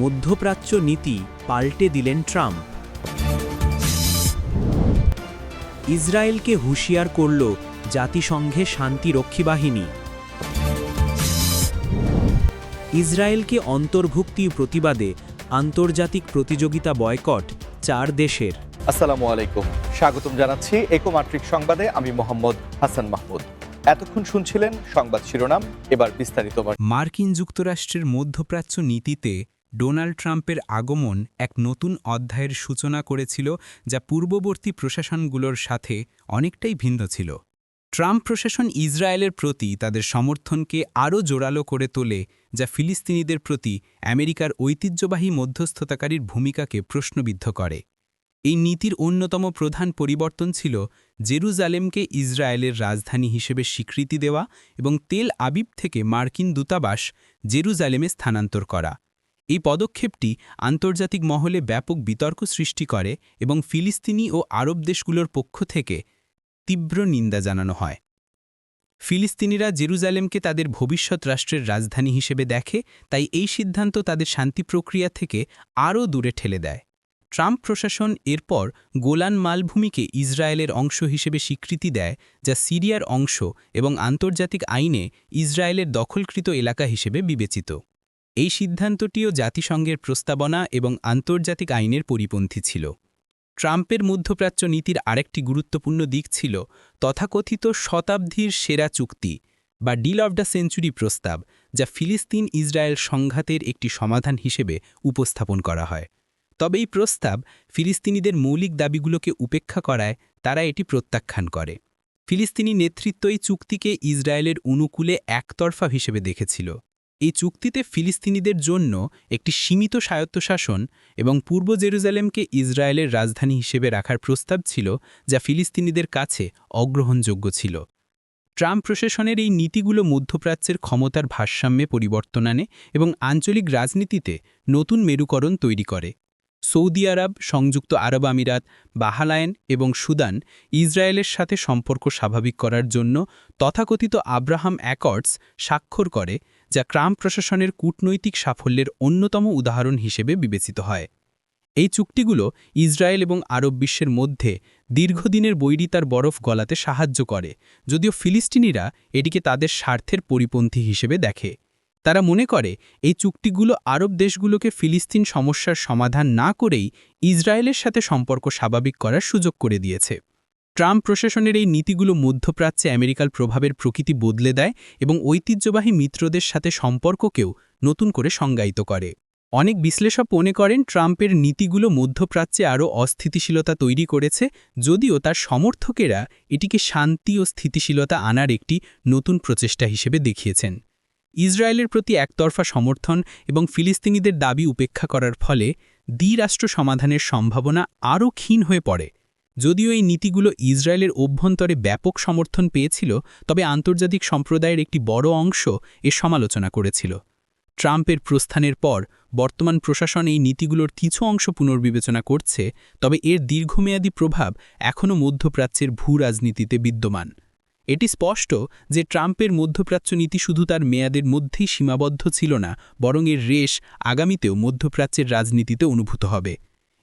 মধ্যপ্রাচ্য নীতি পাল্টে দিলেন ট্রাম্প। ইসরায়েলকে হুঁশিয়ার করল জাতিসংঘে শান্তিরক্ষী বাহিনী। ইসরায়েলকে অন্তর্ভুক্তি প্রতিবাদে আন্তর্জাতিক প্রতিযোগিতা বয়কট চার দেশের। আসসালামু আলাইকুম। স্বাগতম জানাচ্ছি একোমাত্রিক সংবাদে আমি মোহাম্মদ হাসান মাহমুদ। এতক্ষণ শুনছিলেন সংবাদ শিরোনাম এবার বিস্তারিত। মার্কিন যুক্তরাষ্ট্রের মধ্যপ্রাচ্য নীতিতে ডোনাল্ড ট্রাম্পের আগমন এক নতুন অধ্যায়ের সূচনা করেছিল, যা পূর্ববর্তী প্রশাসনগুলোর সাথে অনেকটাই ভিন্ন ছিল। ট্রাম্প প্রশাসন ইসরায়েলের প্রতি তাদের সমর্থনকে আরও জোরালো করে তোলে, যা ফিলিস্তিনিদের প্রতি আমেরিকার ঐতিহ্যবাহী মধ্যস্থতাকারীর ভূমিকাকে প্রশ্নবিদ্ধ করে। এই নীতির অন্যতম প্রধান পরিবর্তন ছিল জেরুজালেমকে ইসরায়েলের রাজধানী হিসেবে স্বীকৃতি দেওয়া এবং তেল আবিব থেকে মার্কিন দূতাবাস জেরুজালেমে স্থানান্তর করা। এই পদক্ষেপটি আন্তর্জাতিক মহলে ব্যাপক বিতর্ক সৃষ্টি করে এবং ফিলিস্তিনি ও আরব দেশগুলোর পক্ষ থেকে তীব্র নিন্দা জানানো হয়। ফিলিস্তিনিরা জেরুজালেমকে তাদের ভবিষ্যৎ রাষ্ট্রের রাজধানী হিসেবে দেখে, তাই এই সিদ্ধান্ত তাদের শান্তি প্রক্রিয়া থেকে আরও দূরে ঠেলে দেয়। ট্রাম্প প্রশাসন এরপর গোলান মালভূমিকে ইসরায়েলের অংশ হিসেবে স্বীকৃতি দেয়, যা সিরিয়ার অংশ এবং আন্তর্জাতিক আইনে ইসরায়েলের দখলকৃত এলাকা হিসেবে বিবেচিত। এই সিদ্ধান্তটিও জাতিসংঘের প্রস্তাবনা এবং আন্তর্জাতিক আইনের পরিপন্থী ছিল। ট্রাম্পের মধ্যপ্রাচ্য নীতির আরেকটি গুরুত্বপূর্ণ দিক ছিল তথাকথিত শতাব্দীর সেরা চুক্তি বা ডিল অব দ্য সেঞ্চুরি প্রস্তাব, যা ফিলিস্তিন ইসরায়েল সংঘাতের একটি সমাধান হিসেবে উপস্থাপন করা হয়। তবে এই প্রস্তাব ফিলিস্তিনিদের মৌলিক দাবিগুলোকে উপেক্ষা করায় তারা এটি প্রত্যাখ্যান করে। ফিলিস্তিনি নেতৃত্ব এই চুক্তিকে ইসরায়েলের অনুকূলে একতরফা হিসেবে দেখেছিল। এই চুক্তিতে ফিলিস্তিনিদের জন্য একটি সীমিত স্বায়ত্তশাসন এবং পূর্ব জেরুজালেমকে ইসরায়েলের রাজধানী হিসেবে রাখার প্রস্তাব ছিল, যা ফিলিস্তিনিদের কাছে অগ্রহণযোগ্য ছিল। ট্রাম্প প্রশাসনের এই নীতিগুলো মধ্যপ্রাচ্যের ক্ষমতার ভারসাম্যে পরিবর্তন আনে এবং আঞ্চলিক রাজনীতিতে নতুন মেরুকরণ তৈরি করে। সৌদি আরব, সংযুক্ত আরব আমিরাত বাহালায়েন এবং সুদান ইসরায়েলের সাথে সম্পর্ক স্বাভাবিক করার জন্য তথাকথিত আব্রাহাম অ্যাকর্ডস স্বাক্ষর করে যা ট্রাম্প প্রশাসনের কূটনৈতিক সাফল্যের অন্যতম উদাহরণ হিসেবে বিবেচিত হয়। এই চুক্তিগুলো ইসরায়েল এবং আরব বিশ্বের মধ্যে দীর্ঘদিনের বৈরিতার বরফ গলাতে সাহায্য করে, যদিও ফিলিস্তিনিরা এটিকে তাদের স্বার্থের পরিপন্থী হিসেবে দেখে। তারা মনে করে, এই চুক্তিগুলো আরব দেশগুলোকে ফিলিস্তিন সমস্যার সমাধান না করেই ইসরায়েলের সাথে সম্পর্ক স্বাভাবিক করার সুযোগ করে দিয়েছে। ট্রাম্প প্রশাসনের এই নীতিগুলো মধ্যপ্রাচ্যে আমেরিকার প্রভাবের প্রকৃতি বদলে দেয় এবং ঐতিহ্যবাহী মিত্রদের সাথে সম্পর্ককেও নতুন করে সংজ্ঞায়িত করে। অনেক বিশ্লেষক মনে করেন ট্রাম্পের নীতিগুলো মধ্যপ্রাচ্যে আরও অস্থিতিশীলতা তৈরি করেছে, যদিও তার সমর্থকেরা এটিকে শান্তি ও স্থিতিশীলতা আনার একটি নতুন প্রচেষ্টা হিসেবে দেখিয়েছেন। ইসরায়েলের প্রতি একতরফা সমর্থন এবং ফিলিস্তিনিদের দাবি উপেক্ষা করার ফলে দ্বিরাষ্ট্র সমাধানের সম্ভাবনা আরও ক্ষীণ হয়ে পড়ে। যদিও এই নীতিগুলো ইসরায়েলের অভ্যন্তরে ব্যাপক সমর্থন পেয়েছিল, তবে আন্তর্জাতিক সম্প্রদায়ের একটি বড় অংশ এর সমালোচনা করেছিল। ট্রাম্পের প্রস্থানের পর বর্তমান প্রশাসন এই নীতিগুলোর কিছু অংশ পুনর্বিবেচনা করছে, তবে এর দীর্ঘমেয়াদী প্রভাব এখনও মধ্যপ্রাচ্যের ভূ রাজনীতিতে বিদ্যমান। এটি স্পষ্ট যে ট্রাম্পের মধ্যপ্রাচ্য নীতি শুধু তার মেয়াদের মধ্যেই সীমাবদ্ধ ছিল না, বরং এর রেশ আগামীতেও মধ্যপ্রাচ্যের রাজনীতিতে অনুভূত হবে।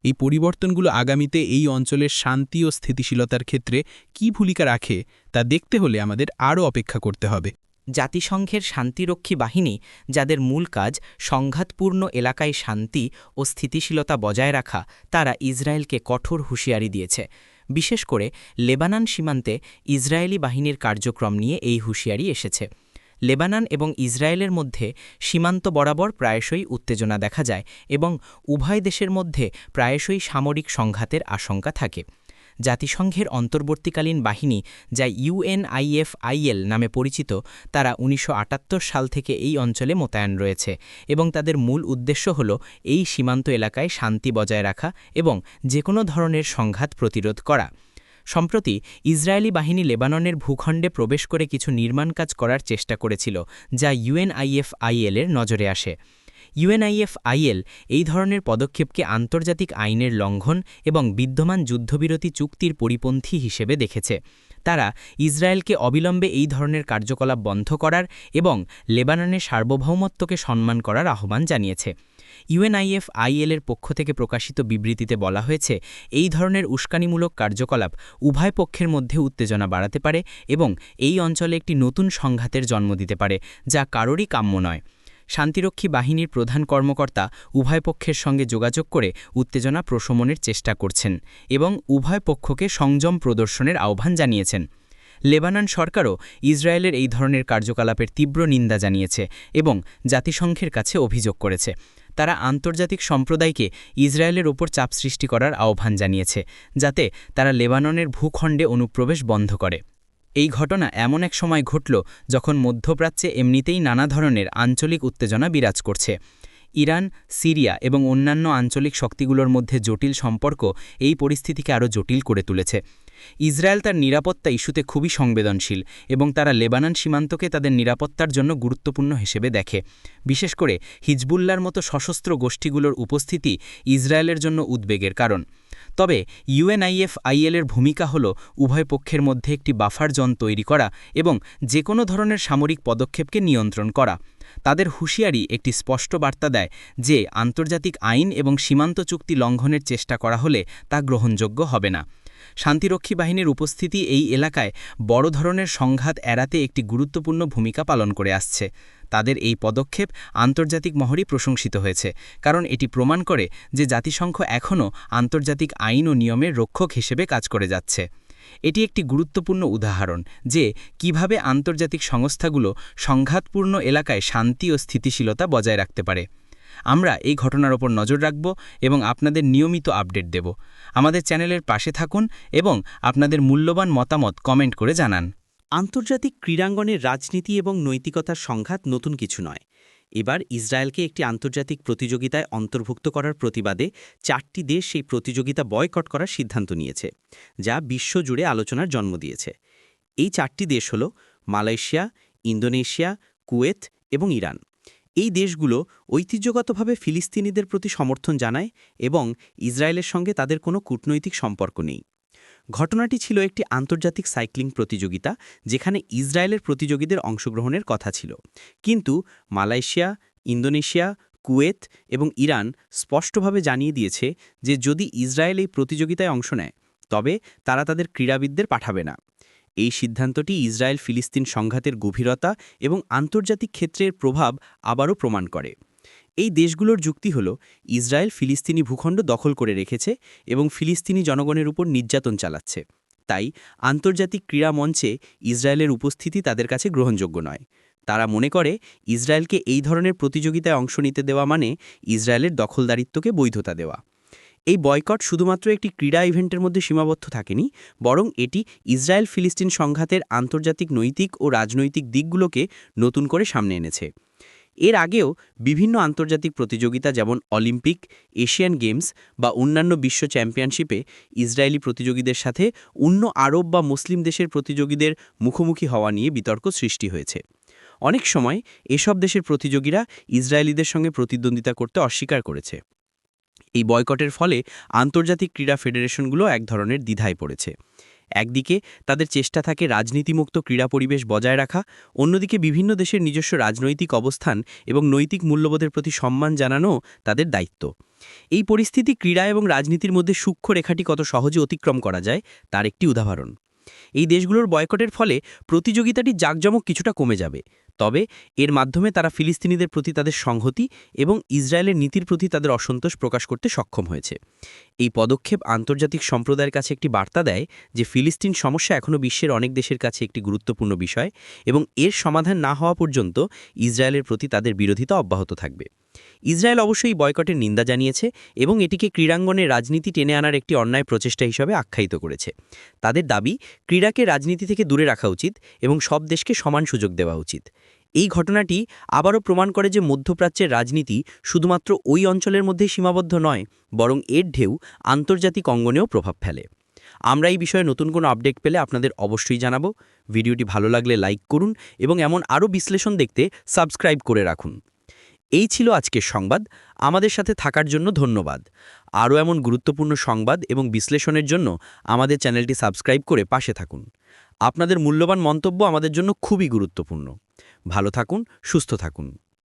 এই পরিবর্তনগুলো আগামীতে এই অঞ্চলের শান্তি ও স্থিতিশীলতার ক্ষেত্রে কী ভূমিকা রাখে তা দেখতে হলে আমাদের আরও অপেক্ষা করতে হবে। জাতিসংঘের শান্তিরক্ষী বাহিনী, যাদের মূল কাজ সংঘাতপূর্ণ এলাকায় শান্তি ও স্থিতিশীলতা বজায় রাখা, তারা ইসরায়েলকে কঠোর হুঁশিয়ারি দিয়েছে। বিশেষ করে লেবানান সীমান্তে ইসরায়েলি বাহিনীর কার্যক্রম নিয়ে এই হুঁশিয়ারি এসেছে। লেবানন এবং ইসরায়েলের মধ্যে সীমান্ত বরাবর প্রায়শই উত্তেজনা দেখা যায় এবং উভয় দেশের মধ্যে প্রায়শই সামরিক সংঘাতের আশঙ্কা থাকে। জাতিসংঘের অন্তর্বর্তীকালীন বাহিনী, যা ইউএনআইএফআইএল নামে পরিচিত, তারা উনিশশো আটাত্তর সাল থেকে এই অঞ্চলে মোতায়েন রয়েছে এবং তাদের মূল উদ্দেশ্য হল এই সীমান্ত এলাকায় শান্তি বজায় রাখা এবং যে কোনো ধরনের সংঘাত প্রতিরোধ করা। সম্প্রতি ইসরায়েলি বাহিনী লেবাননের ভূখণ্ডে প্রবেশ করে কিছু নির্মাণ কাজ করার চেষ্টা করেছিল, যা ইউএনআইএফআইএল এর নজরে আসে। ইউএনআইএফআইএল এই ধরনের পদক্ষেপকে আন্তর্জাতিক আইনের লঙ্ঘন এবং বিদ্যমান যুদ্ধবিরতি চুক্তির পরিপন্থী হিসেবে দেখেছে। তারা ইসরায়েলকে অবিলম্বে এই ধরনের কার্যকলাপ বন্ধ করার এবং লেবাননের সার্বভৌমত্বকে সম্মান করার আহ্বান জানিয়েছে। ইউএনআইএফ আইএল এর পক্ষ থেকে প্রকাশিত বিবৃতিতে বলা হয়েছে, এই ধরনের উস্কানিমূলক কার্যকলাপ উভয় পক্ষের মধ্যে উত্তেজনা বাড়াতে পারে এবং এই অঞ্চলে একটি নতুন সংঘাতের জন্ম দিতে পারে, যা কারোরই কাম্য নয়। শান্তিরক্ষী বাহিনীর প্রধান কর্মকর্তা উভয় পক্ষের সঙ্গে যোগাযোগ করে উত্তেজনা প্রশমনের চেষ্টা করছেন এবং উভয় পক্ষকে সংযম প্রদর্শনের আহ্বান জানিয়েছেন। লেবানন সরকারও ইসরায়েলের এই ধরনের কার্যকলাপের তীব্র নিন্দা জানিয়েছে এবং জাতিসংঘের কাছে অভিযোগ করেছে। তারা আন্তর্জাতিক সম্প্রদায়কে ইসরায়েলের ওপর চাপ সৃষ্টি করার আহ্বান জানিয়েছে, যাতে তারা লেবাননের ভূখণ্ডে অনুপ্রবেশ বন্ধ করে। এই ঘটনা এমন এক সময় ঘটল যখন মধ্যপ্রাচ্যে এমনিতেই নানা ধরনের আঞ্চলিক উত্তেজনা বিরাজ করছে। ইরান, সিরিয়া এবং অন্যান্য আঞ্চলিক শক্তিগুলোর মধ্যে জটিল সম্পর্ক এই পরিস্থিতিকে আরও জটিল করে তুলেছে। ইসরায়েল তার নিরাপত্তা ইস্যুতে খুবই সংবেদনশীল এবং তারা লেবানন সীমান্তকে তাদের নিরাপত্তার জন্য গুরুত্বপূর্ণ হিসেবে দেখে। বিশেষ করে হিজবুল্লার মতো সশস্ত্র গোষ্ঠীগুলোর উপস্থিতি ইসরায়েলের জন্য উদ্বেগের কারণ। তবে ইউএনআইএফ আইএলের ভূমিকা হল উভয় পক্ষের মধ্যে একটি বাফার জোন তৈরি করা এবং যে কোনো ধরনের সামরিক পদক্ষেপকে নিয়ন্ত্রণ করা। তাদের হুঁশিয়ারি একটি স্পষ্ট বার্তা দেয় যে, আন্তর্জাতিক আইন এবং সীমান্ত চুক্তি লঙ্ঘনের চেষ্টা করা হলে তা গ্রহণযোগ্য হবে না। শান্তিরক্ষী বাহিনীর উপস্থিতি এই এলাকায় বড় ধরনের সংঘাত এড়াতে একটি গুরুত্বপূর্ণ ভূমিকা পালন করে আসছে। তাদের এই পদক্ষেপ আন্তর্জাতিক মহরই প্রশংসিত হয়েছে, কারণ এটি প্রমাণ করে যে জাতিসংঘ এখনও আন্তর্জাতিক আইন ও নিয়মের রক্ষক হিসেবে কাজ করে যাচ্ছে। এটি একটি গুরুত্বপূর্ণ উদাহরণ যে কীভাবে আন্তর্জাতিক সংস্থাগুলো সংঘাতপূর্ণ এলাকায় শান্তি ও স্থিতিশীলতা বজায় রাখতে পারে। আমরা এই ঘটনার ওপর নজর রাখব এবং আপনাদের নিয়মিত আপডেট দেব। আমাদের চ্যানেলের পাশে থাকুন এবং আপনাদের মূল্যবান মতামত কমেন্ট করে জানান। আন্তর্জাতিক ক্রীড়াঙ্গনের রাজনীতি এবং নৈতিকতার সংঘাত নতুন কিছু নয়। এবার ইসরায়েলকে একটি আন্তর্জাতিক প্রতিযোগিতায় অন্তর্ভুক্ত করার প্রতিবাদে চারটি দেশ সেই প্রতিযোগিতা বয়কট করার সিদ্ধান্ত নিয়েছে, যা বিশ্বজুড়ে আলোচনার জন্ম দিয়েছে। এই চারটি দেশ হল মালয়েশিয়া, ইন্দোনেশিয়া, কুয়েত এবং ইরান। এই দেশগুলো ঐতিহ্যগতভাবে ফিলিস্তিনিদের প্রতি সমর্থন জানায় এবং ইসরায়েলের সঙ্গে তাদের কোনো কূটনৈতিক সম্পর্ক নেই। ঘটনাটি ছিল একটি আন্তর্জাতিক সাইক্লিং প্রতিযোগিতা, যেখানে ইসরায়েলের প্রতিযোগীদের অংশগ্রহণের কথা ছিল। কিন্তু মালয়েশিয়া, ইন্দোনেশিয়া, কুয়েত এবং ইরান স্পষ্টভাবে জানিয়ে দিয়েছে যে যদি ইসরায়েল এই প্রতিযোগিতায় অংশ নেয়, তবে তারা তাদের ক্রীড়াবিদদের পাঠাবে না। এই সিদ্ধান্তটি ইসরায়েল ফিলিস্তিন সংঘাতের গভীরতা এবং আন্তর্জাতিক ক্ষেত্রের প্রভাব আবারও প্রমাণ করে। এই দেশগুলোর যুক্তি হল ইসরায়েল ফিলিস্তিনি ভূখণ্ড দখল করে রেখেছে এবং ফিলিস্তিনি জনগণের উপর নির্যাতন চালাচ্ছে। তাই আন্তর্জাতিক ক্রীড়া মঞ্চে ইসরায়েলের উপস্থিতি তাদের কাছে গ্রহণযোগ্য নয়। তারা মনে করে, ইসরায়েলকে এই ধরনের প্রতিযোগিতায় অংশ নিতে দেওয়া মানে ইসরায়েলের দখলদারিত্বকে বৈধতা দেওয়া। এই বয়কট শুধুমাত্র একটি ক্রীড়া ইভেন্টের মধ্যে সীমাবদ্ধ থাকেনি, বরং এটি ইসরায়েল ফিলিস্তিন সংঘাতের আন্তর্জাতিক, নৈতিক ও রাজনৈতিক দিকগুলোকে নতুন করে সামনে এনেছে। এর আগেও বিভিন্ন আন্তর্জাতিক প্রতিযোগিতা যেমন অলিম্পিক, এশিয়ান গেমস বা অন্যান্য বিশ্ব চ্যাম্পিয়নশিপে ইসরায়েলি প্রতিযোগীদের সাথে অন্য আরব বা মুসলিম দেশের প্রতিযোগীদের মুখোমুখি হওয়া নিয়ে বিতর্ক সৃষ্টি হয়েছে। অনেক সময় এসব দেশের প্রতিযোগীরা ইসরায়েলিদের সঙ্গে প্রতিদ্বন্দ্বিতা করতে অস্বীকার করেছে। এই বয়কটের ফলে আন্তর্জাতিক ক্রীড়া ফেডারেশনগুলো এক ধরনের দ্বিধায় পড়েছে। একদিকে তাদের চেষ্টা থাকে রাজনীতিমুক্ত ক্রীড়া পরিবেশ বজায় রাখা, অন্যদিকে বিভিন্ন দেশের নিজস্ব রাজনৈতিক অবস্থান এবং নৈতিক মূল্যবোধের প্রতি সম্মান জানানো তাদের দায়িত্ব। এই পরিস্থিতি ক্রীড়া এবং রাজনীতির মধ্যে সূক্ষ্ম রেখাটি কত সহজে অতিক্রম করা যায়, তার একটি উদাহরণ। এই দেশগুলোর বয়কটের ফলে প্রতিযোগিতাটি জাঁকজমক কিছুটা কমে যাবে। তবে এর মাধ্যমে তারা ফিলিস্তিনিদের প্রতি তাদের সংহতি এবং ইসরায়েলের নীতির প্রতি তাদের অসন্তোষ প্রকাশ করতে সক্ষম হয়েছে। এই পদক্ষেপ আন্তর্জাতিক সম্প্রদায়ের কাছে একটি বার্তা দেয় যে ফিলিস্তিন সমস্যা এখনও বিশ্বের অনেক দেশের কাছে একটি গুরুত্বপূর্ণ বিষয় এবং এর সমাধান না হওয়া পর্যন্ত ইসরায়েলের প্রতি তাদের বিরোধিতা অব্যাহত থাকবে। ইসরায়েল অবশ্যই বয়কটের নিন্দা জানিয়েছে এবং এটিকে ক্রীড়াঙ্গনে রাজনীতি টেনে আনার একটি অন্যায় প্রচেষ্টা হিসাবে আখ্যায়িত করেছে। তাদের দাবি, ক্রীড়াকে রাজনীতি থেকে দূরে রাখা উচিত এবং সব দেশকে সমান সুযোগ দেওয়া উচিত। এই ঘটনাটি আবারও প্রমাণ করে যে মধ্যপ্রাচ্যের রাজনীতি শুধুমাত্র ওই অঞ্চলের মধ্যেই সীমাবদ্ধ নয়, বরং এর ঢেউ আন্তর্জাতিক অঙ্গনেও প্রভাব ফেলে। আমরা এই বিষয়ে নতুন কোনো আপডেট পেলে আপনাদের অবশ্যই জানাব। ভিডিওটি ভালো লাগলে লাইক করুন এবং এমন আরও বিশ্লেষণ দেখতে সাবস্ক্রাইব করে রাখুন। এই ছিল আজকের সংবাদ। আমাদের সাথে থাকার জন্য ধন্যবাদ। আরও এমন গুরুত্বপূর্ণ সংবাদ এবং বিশ্লেষণের জন্য আমাদের চ্যানেলটি সাবস্ক্রাইব করে পাশে থাকুন। আপনাদের মূল্যবান মন্তব্য আমাদের জন্য খুবই গুরুত্বপূর্ণ। ভালো থাকুন, সুস্থ থাকুন।